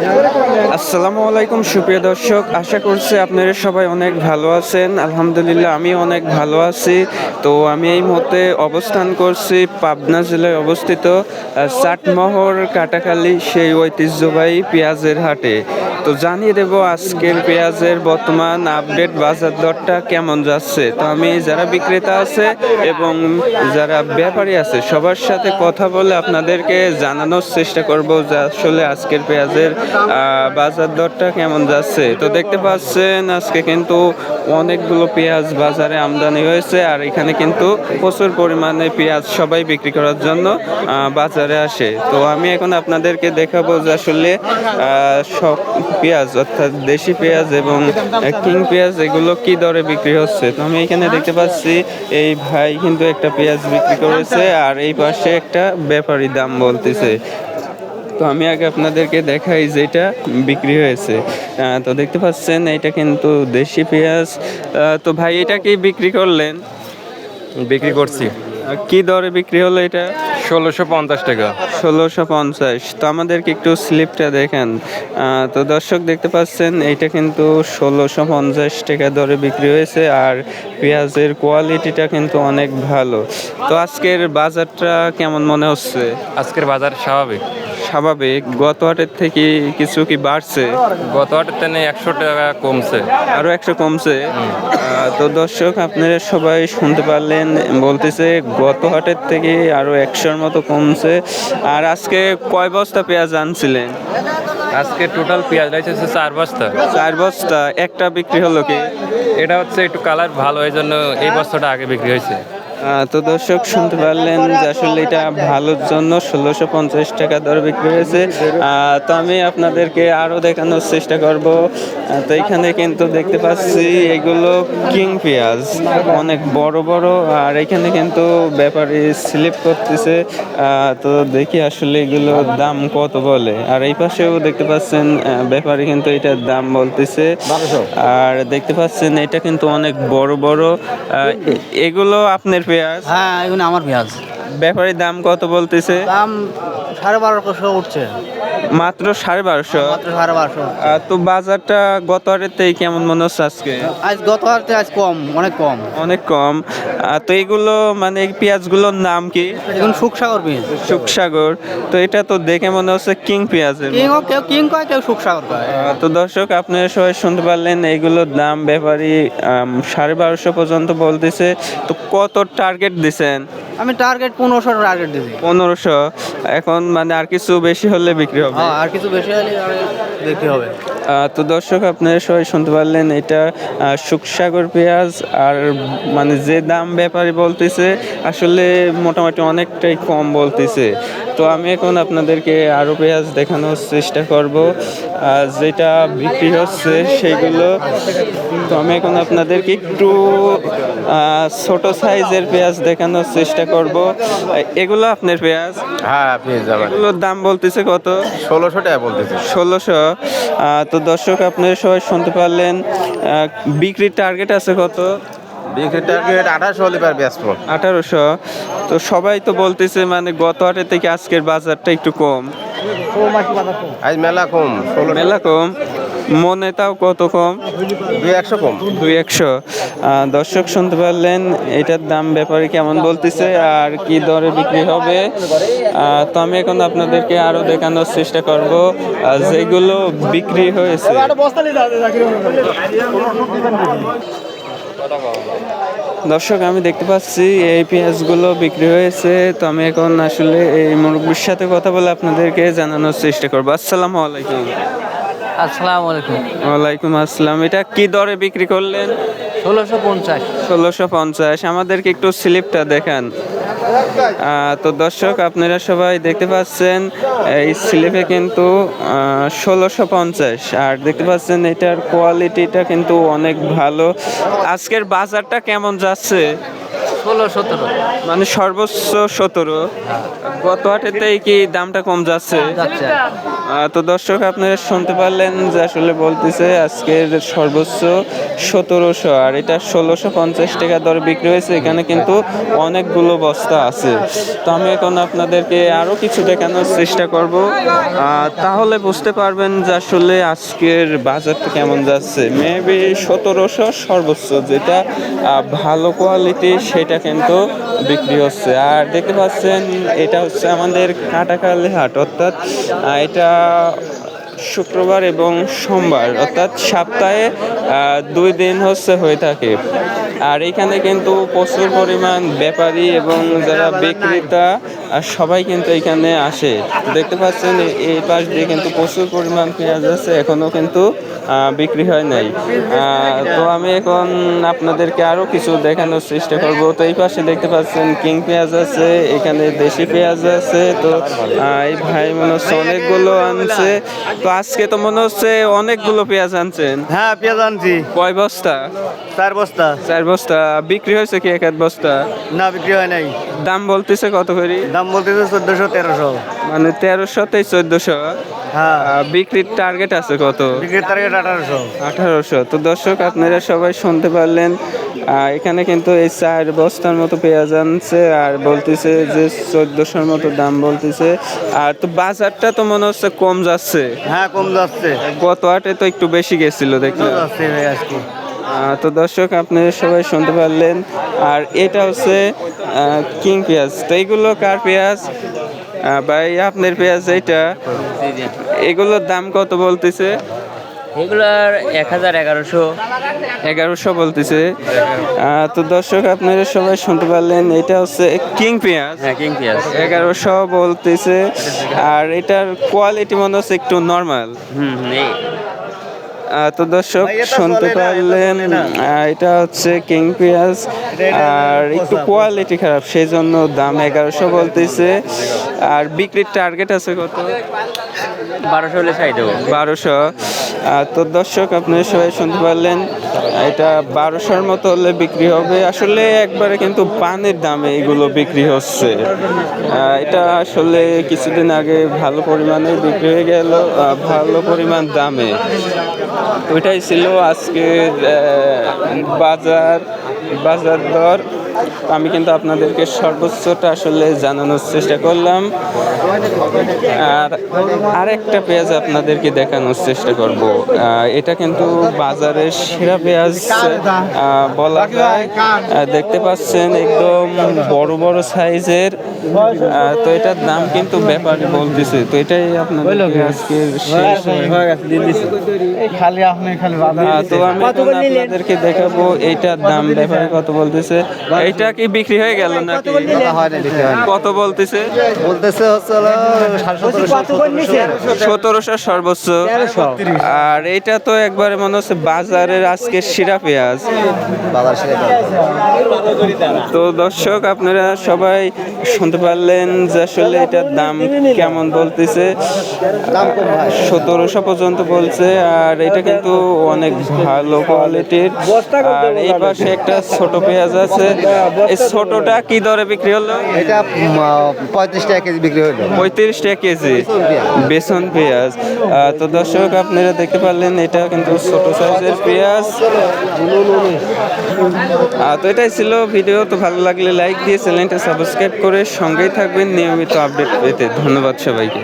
আসসালামু আলাইকুম, সুপ্রিয় দর্শক। আশা করছি আপনারা সবাই অনেক ভালো আছেন। আলহামদুলিল্লাহ আমি অনেক ভালো আছি। তো আমি এই মুহূর্তে অবস্থান করছি পাবনা জেলায় অবস্থিত চাটমহর কাটাখালী সেই ঐতিহ্যবাহী পেঁয়াজের হাটে। তো জানিয়ে দেবো আজকের পেঁয়াজের বর্তমান আপডেট বাজার দরটা কেমন যাচ্ছে। তো আমি যারা বিক্রেতা আছে এবং যারা ব্যাপারী আছে, সবার সাথে কথা বলে আপনাদেরকে জানানোর চেষ্টা করব যে আসলে আজকের পেঁয়াজের বাজার দরটা কেমন যাচ্ছে। তো দেখতে পাচ্ছেন আজকে কিন্তু অনেকগুলো পেঁয়াজ বাজারে আমদানি হয়েছে আর এখানে কিন্তু প্রচুর পরিমাণে পেঁয়াজ সবাই বিক্রি করার জন্য বাজারে আসে। তো আমি এখন আপনাদেরকে দেখাবো যে আসলে সব পেঁয়াজ অর্থাৎ দেশি পেঁয়াজ এবং কিং পেঁয়াজ এগুলো কি দরে বিক্রি হচ্ছে? তো আমি এখানে দেখতে পাচ্ছি এই ভাই কিন্তু একটা পেঁয়াজ বিক্রি করেছে আর এই পাশে একটা ব্যাপারী দাম বলতেছে। তো আমি আগে আপনাদেরকে দেখাই যেটা বিক্রি হয়েছে। তো দেখতে পাচ্ছেন এটা কিন্তু দেশি পেঁয়াজ। আহ, তো ভাই এটা কি বিক্রি করলেন? বিক্রি করছি। কি দরে বিক্রি হলো এটা? ষোলোশো পঞ্চাশ টাকা। ষোলোশো পঞ্চাশ। তো আমাদেরকে একটু স্লিপটা দেখেন। তো দর্শক দেখতে পাচ্ছেন এইটা কিন্তু ষোলোশো পঞ্চাশ টাকা দরে বিক্রি হয়েছে আর পেঁয়াজের কোয়ালিটিটা কিন্তু অনেক ভালো। তো আজকের বাজারটা কেমন মনে হচ্ছে? আজকের বাজার স্বাভাবিক। স্বাভাবিক গত হাটের থেকে কিছু কি বাড়ছে? গত হাটের থেকে একশো টাকা কমছে। আরও একশো কমছে? তো দর্শক আপনারা সবাই শুনতে পারলেন বলতেছে গত হাটের থেকে আরও একশোর মতো কমছে। আর আজকে কয় বস্তা পেঁয়াজ আনছিলেন? আজকে টোটাল পেঁয়াজ হচ্ছে চার বস্তা। চার বস্তা একটা বিক্রি হলো কি? এটা হচ্ছে একটু কালার ভালো এই জন্য এই বস্তাটা আগে বিক্রি হয়েছে। তো দর্শক শুনতে পারলেন যে আসলে এটা ভালোর জন্য ষোলোশো পঞ্চাশ টাকা দরে বিক্রি হয়েছে। তো আমি আপনাদেরকে আরও দেখানোর চেষ্টা করব। তো এখানে কিন্তু দেখতে পাচ্ছি এগুলো কিং পেঁয়াজ। অনেক বড় বড় আর এখানে কিন্তু ব্যাপারী স্লিপ করতেছে। তো দেখি আসলে এগুলোর দাম কত বলে। আর এই পাশেও দেখতে পাচ্ছেন ব্যাপারী কিন্তু এটার দাম বলতেছে। আর দেখতে পাচ্ছেন এটা কিন্তু অনেক বড় বড়। এগুলো আপনার পেঁয়াজ? হ্যাঁ এগুলো আমার পেঁয়াজ। ব্যাপারী দাম কত বলতেছে? দাম সাড়ে বারোশো উঠছে। মাত্র সাড়ে বারোশো। মাত্র সাড়ে বারোশো। তো বাজারটা গত হাটেতেই কেমন মনে হচ্ছে আজকে? আজ গত হাতে আজ কম অনেক কম। অনেক কম। তো এগুলো মানে পেঁয়াজগুলোর নাম কি? এখন সুখসাগর পেঁয়াজ। সুখসাগর তো এটা তো দেখে মনে হচ্ছে কিং পেঁয়াজের কিং কেউ কিং কয় কেউ সুখসাগর কয়। তো দর্শক আপনারা সবাই শুনতে পারলেন এইগুলোর দাম ব্যাপারী সাড়ে বারোশো পর্যন্ত বলতেছে। তো কত টার্গেট দিছেন? আমি টার্গেট পনেরোশো টার্গেট দিছি। পনেরোশো। এখন মানে আর কিছু বেশি হলে বিক্রি হবে? হ্যাঁ আর কিছু বেশি হলে দেখতে হবে। তো দর্শক আপনারা সবাই শুনতে পারলেন এটা সুখসাগর পেঁয়াজ আর মানে যে দাম ব্যাপারে বলতেছে আসলে মোটামুটি অনেকটাই কম বলতেছে। তো আমি এখন আপনাদেরকে আরও পেঁয়াজ দেখানোর চেষ্টা করব। যেটা বিক্রি হচ্ছে সেইগুলো। তো আমি এখন আপনাদেরকে একটু ছোট সাইজের পেঁয়াজ দেখানোর চেষ্টা করব। এগুলো আপনার পেঁয়াজ? হ্যাঁ পেয়ে যাবেন। এগুলোর দাম বলতেছে কত? ষোলোশো টাকা বলতেছে। ষোলোশো। তো দর্শক আপনারা সবাই শুনতে পারলেন বিক্রির টার্গেট আছে কত? বিক্রি টার্গেট আঠাশো হলে পার ব্যস্ত আঠারোশো। তো সবাই তো বলতেছে মানে গত হাটের থেকে আজকের বাজারটা একটু কম। আজ মেলা কম মেলা কম। মনে তাও কত কম? দুই একশো কম। দুই একশো। দর্শক শুনতে পারলেন এটার দাম ব্যাপারে কেমন বলতেছে আর কি দরে বিক্রি হবে? তো আমি এখন আপনাদেরকে আরও দেখানোর চেষ্টা করব যেগুলো বিক্রি হয়েছে। দর্শক আমি দেখতে পাচ্ছি এই পেঁয়াজগুলো বিক্রি হয়েছে তো আমি এখন আসলে এই মুরব্বীর সাথে কথা বলে আপনাদেরকে জানানোর চেষ্টা করব। আসসালামু আলাইকুম। আসসালামু আলাইকুম। ওয়ালাইকুম আসসালাম। এটা কি দরে বিক্রি করলেন? ষোলোশো পঞ্চাশ। ষোলোশো পঞ্চাশ। আমাদেরকে একটু স্লিপটা দেখান। তো দর্শক আপনারা সবাই দেখতে পাচ্ছেন এই স্লিপে কিন্তু ষোলোশো পঞ্চাশ। আর দেখতে পাচ্ছেন এটার কোয়ালিটিটা কিন্তু অনেক ভালো। আজকের বাজারটা কেমন যাচ্ছে? ষোলো সতেরো। মানে সর্বোচ্চ সতেরো। গত হাটেতেই কি দামটা কম যাচ্ছে। তো দর্শক, আপনারা শুনতে পারলেন যে আসলে বলতেছে আজকের সর্বোচ্চ সতেরোশো, আর এটা ষোলোশো পঞ্চাশ টাকা দরে বিক্রি হয়েছে। এখানে কিন্তু অনেকগুলো বস্তা আছে। তো আমি এখন আপনাদেরকে আরও কিছু দেখানোর চেষ্টা করব। তাহলে বুঝতে পারবেন যে আসলে আজকের বাজারটা কেমন যাচ্ছে। মেবি সতেরোশো সর্বোচ্চ, যেটা ভালো কোয়ালিটি সেটা কিন্তু বিক্রি হচ্ছে। আর দেখতে পাচ্ছেন, এটা হচ্ছে আমাদের কাটাকালি হাট। অর্থাৎ এটা শুক্রবার এবং সোমবার, অর্থাৎ সপ্তাহে দুই দিন হচ্ছে হয়ে থাকে। আর এখানে কিন্তু প্রচুর পরিমাণ ব্যাপারী এবং যারা বিক্রেতা সবাই কিন্তু এখানে আসে। দেখতে পাচ্ছেন, এই পাশ দিয়ে কিন্তু প্রচুর পরিমাণ পেঁয়াজ আছে। এখনও কিন্তু বিক্রি হয় নাই। তো আমি এখন আপনাদেরকে আরও কিছু দেখানোর চেষ্টা করব। তো এই পাশে দেখতে পাচ্ছেন কিং পেঁয়াজ আছে এখানে দেশি পেঁয়াজ আছে। তো এই ভাই মনে হচ্ছে অনেকগুলো আনছে। তো আজকে তো মনে হচ্ছে অনেকগুলো পেঁয়াজ আনছেন। হ্যাঁ পেঁয়াজ আনছি। কয় বস্তা? চার বস্তা। চার বস্তা। বিক্রি হয়েছে কি এক এক বস্তা? না বিক্রি হয় নাই। দাম বলতেছে কত করে? দাম বলতেছে চোদ্দশো তেরোশো। মানে তেরোশো থেকে চোদ্দশো। হ্যাঁ। বিক্রির টার্গেট আছে কত? বিক্রির টার্গেট আঠারোশো। আঠারোশো। তো দর্শক আপনারা সবাই শুনতে পারলেন এখানে কিন্তু এই চার বস্তার মতো পেঁয়াজ আনছে আর বলতেছে যে চোদ্দশোর মতো দাম বলতেছে। আর তো বাজারটা তো মনে হচ্ছে কম যাচ্ছে। হ্যাঁ কম যাচ্ছে। গত আটে তো একটু বেশি গেছিল দেখলাম। তো দর্শক আপনারা সবাই শুনতে পারলেন। আর এটা হচ্ছে কিং পেঁয়াজ। তো এইগুলো কার পেঁয়াজ? ভাই আপনার পেঁয়াজ এইটা। এগুলোর দাম কত বলতেছে? এগুলার এক হাজার এগারোশো। এগারোশো বলতেছে। তো দর্শক আপনারা সবাই শুনতে পারলেন এটা হচ্ছে কিং পেঁয়াজ। হ্যাঁ কিং পেঁয়াজ। এগারোশো বলতেছে। আর এটার কোয়ালিটি মনে হচ্ছে একটু নর্মাল হুম হুম তো দর্শক শুনতে পারলেন এটা আহ, এটা হচ্ছে কিং পেঁয়াজ আর একটু কোয়ালিটি খারাপ সেই জন্য দাম এগারোশো বলতেছে। আর বিক্রির টার্গেট আছে কত? বারোশো হলে দেবো। বারোশো। তো দর্শক আপনারা সবাই শুনতে পারলেন এটা বারোশোর মতো হলে বিক্রি হবে। আসলে একবারে কিন্তু পানের দামে এগুলো বিক্রি হচ্ছে। এটা আসলে কিছুদিন আগে ভালো পরিমাণে বিক্রি হয়ে গেল ভালো পরিমাণ দামে। ওইটাই ছিল আজকের আহ, বাজার বাজার দর। আমি কিন্তু আপনাদেরকে সর্বোচ্চটা আসলে জানানোর চেষ্টা করলাম। আর আরেকটা পেঁয়াজ আপনাদেরকে দেখানোর চেষ্টা করব। এটা কিন্তু বাজারের সেরা পেঁয়াজ বলা যায়। দেখতে পাচ্ছেন একদম বড় বড় সাইজের। তো এটার দাম কিন্তু ব্যাপারী বলতেছে। তো এটাই শেষ খালি আপনি খালি তো আমি আপনাদেরকে দেখাবো এইটার দাম ব্যাপারে কত বলতেছে। এইটা কি বিক্রি হয়ে গেল নাকি? কত বলতেছে? বলতেছে হচ্ছে সতেরোশো সর্বোচ্চ। আর এটা তো একবারে মনে হচ্ছে বাজারের আজকে শিরা পেঁয়াজ। তো দর্শক আপনারা সবাই শুনতে পারলেন যে আসলে এটার দাম কেমন বলতেছে। সতেরোশো পর্যন্ত বলছে আর এটা কিন্তু অনেক ভালো কোয়ালিটির আর এই পাশে একটা ছোট পেঁয়াজ আছে। এই ছোটটা কি দরে বিক্রি হলো? এটা পঁয়ত্রিশ টাকা কেজি বিক্রি হলো। পঁয়ত্রিশ টাকা কেজি। বেসন পেঁয়াজ। তো দর্শক আপনারা দেখতে পারলেন এটা কিন্তু ছোট সাইজের পেঁয়াজ। তো এটাই ছিল ভিডিও। তো ভালো লাগলে লাইক দিয়ে চ্যানেলটা সাবস্ক্রাইব করে সঙ্গেই থাকবেন। নিয়মিত আপডেট পেতে ধন্যবাদ সবাইকে।